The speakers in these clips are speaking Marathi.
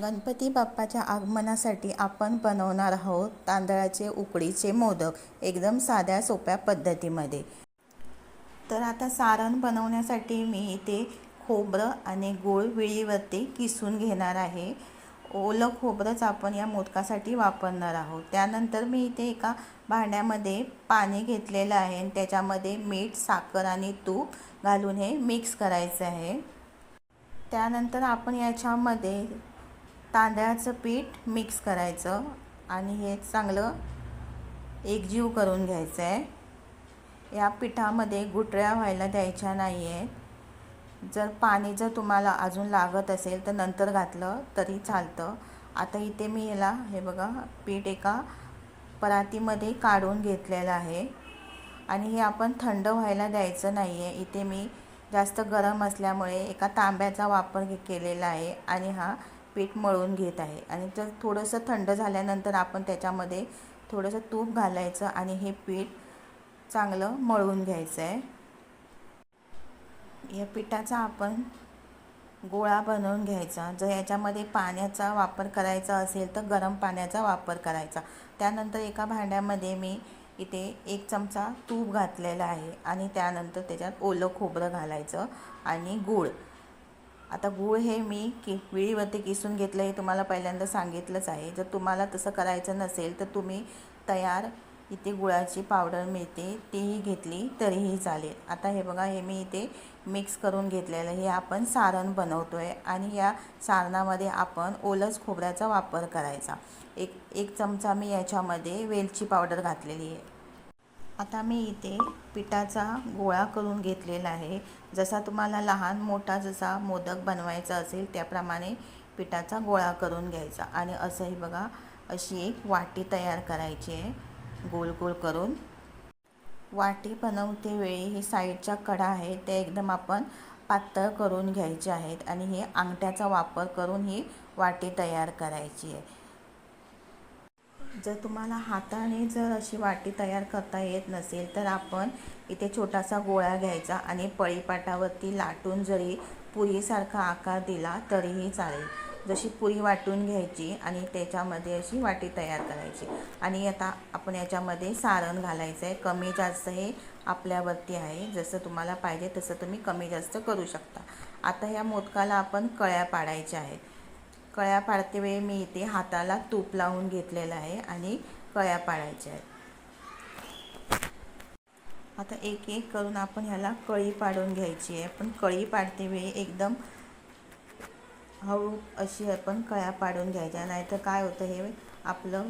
गणपती बाप्पाच्या आगमनासाठी आपण बनवणार आहोत तांदळाचे उकडीचे मोदक एकदम साध्या सोप्या पद्धतीमध्ये. तर आता सारण बनवण्यासाठी मी इथे खोबरं आणि गूळ विळीवरती किसून घेणार आहे. ओलं खोबरंच आपण या मोदकासाठी वापरणार आहोत. त्यानंतर मी इथे एका भांड्यामध्ये पाणी घेतलेलं आहे आणि त्याच्यामध्ये मीठ साखर आणि तूप घालून हे मिक्स करायचं आहे. त्यानंतर आपण याच्यामध्ये तांदळाचं पीठ मिक्स करायचं आणि हे चांगलं एकजीव करून घ्यायचं आहे. या पिठामध्ये गुटळ्या व्हायला द्यायच्या नाही आहेत जर पाणी जर तुम्हाला अजून लागत असेल तर नंतर घातलं तरी चालतं. आता इथे मी याला हे बघा पीठ एका परातीमध्ये काढून घेतलेलं आहे. आणि हे आपण थंड व्हायला द्यायचं नाही आहे इथे मी जास्त गरम असल्यामुळे एका तांब्याचा वापर केलेला आहे. आणि हा पीठ मळून घेत आहे. आणि जर थोडंसं थंड झाल्यानंतर आपण त्याच्यामध्ये थोडंसं तूप घालायचं आणि हे पीठ चांगलं मळून घ्यायचं आहे. या पिठाचा आपण गोळा बनवून घ्यायचा. जर याच्यामध्ये पाण्याचा वापर करायचा असेल तर गरम पाण्याचा वापर करायचा. त्यानंतर एका भांड्यामध्ये मी इथे एक चमचा तूप घातलेला आहे आणि त्यानंतर त्याच्यात ओलं खोबरं घालायचं आणि गूळ. आता गूळ हे मी कि विळीवरती किसून घेतलं हे तुम्हाला पहिल्यांदा सांगितलंच आहे. जर तुम्हाला तसं करायचं नसेल तर तुम्ही तयार इथे गुळाची पावडर मिळते तीही घेतली तरीही चालेल. आता हे बघा हे मी इथे मिक्स करून घेतलेलं हे आपण सारण बनवतो आहे आणि या सारणामध्ये आपण ओलच खोबऱ्याचा वापर करायचा. एक एक चमचा मी याच्यामध्ये वेलची पावडर घातलेली आहे. आता मी इथे पिठाचा गोळा करून घेतलेला आहे. जसा तुम्हाला लहान मोठा जसा मोदक बनवायचा असेल त्याप्रमाणे पिठाचा गोळा करून घ्यायचा. आणि असंही बघा अशी एक वाटी तयार करायची आहे. गोल गोल करून. वाटी बनवते वेळी ही साईडच्या कडा आहेत त्या एकदम आपण पातळ करून घ्यायचे आहेत. आणि हे अंगठ्याचा वापर करून ही वाटी तयार करायची आहे. जर तुम्हाला हाताने जर अशी वाटी तयार करता येत नसेल तर आपण इथे छोटासा गोळा घ्यायचा आणि पळीपाटावरती लाटून जरी पुरीसारखा आकार दिला तरीही चालेल. जशी पुरी वाटून घ्यायची आणि त्याच्यामध्ये अशी वाटी तयार करायची. आणि आता आपण याच्यामध्ये सारण घालायचं आहे कमी जास्त हे आपल्यावरती आहे. जसं तुम्हाला पाहिजे तसं तुम्ही कमी जास्त करू शकता. आता या मोदकाला आपण कळ्या पाडायच्या आहेत. कळ्या पाडते वेळी मी इथे हाताला तूप लावून घेतलेलं आहे आणि कळ्या पाडायच्या आहेत. आता एक एक करून आपण ह्याला कळी पाडून घ्यायची आहे. पण कळी पाडते वेळी एकदम हळू अशी आपण कळ्या पाडून घ्यायच्या. नाहीतर काय होतं हे आपलं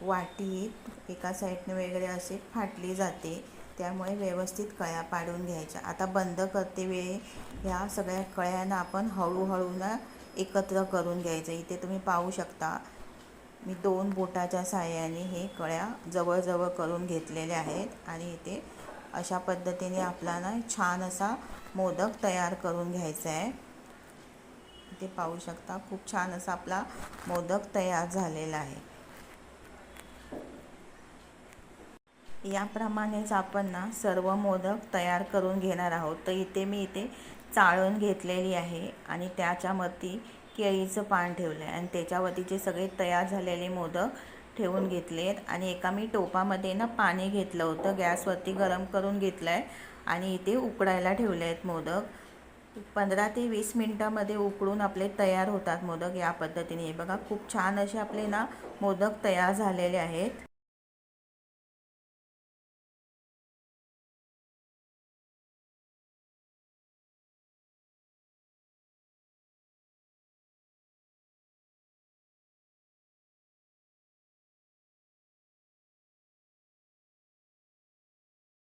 वाटी एका साईडने वगैरे असे फाटली जाते. त्यामुळे व्यवस्थित कळ्या पाडून घ्यायच्या. आता बंद करते वेळी ह्या सगळ्या कळ्यांना आपण हळूहळू ना एकत्र करून घ्यायचं. इथे तुम्ही पाहू शकता मी दोन बोटाच्या साह्याने हे कळ्या जवळजवळ करून घेतलेल्या आहेत आणि इथे अशा पद्धतीने आपल्याला छान असा मोदक तयार करून घ्यायचा आहे. इथे पाहू शकता खूप छान असा आपला मोदक तयार झालेला आहे. याप्रमाणेच आपण ना सर्व मोदक तयार करून घेणार आहोत. तर इथे मी इथे चाळून घेतलेली आहे आणि त्याच्यावरती केळीचं पान ठेवलं आहे. आणि त्याच्यावरती जे सगळे तयार झालेले मोदक ठेवून घेतले आहेत आणि एका मी टोपामध्ये ना पाणी घेतलं होतं. गॅसवरती गरम करून घेतलं आहे. आणि इथे उकडायला ठेवले आहेत मोदक. पंधरा ते वीस मिनटामध्ये उकडून आपले तयार होतात मोदक या पद्धतीने. बघा खूप छान असे आपले ना मोदक तयार झालेले आहेत.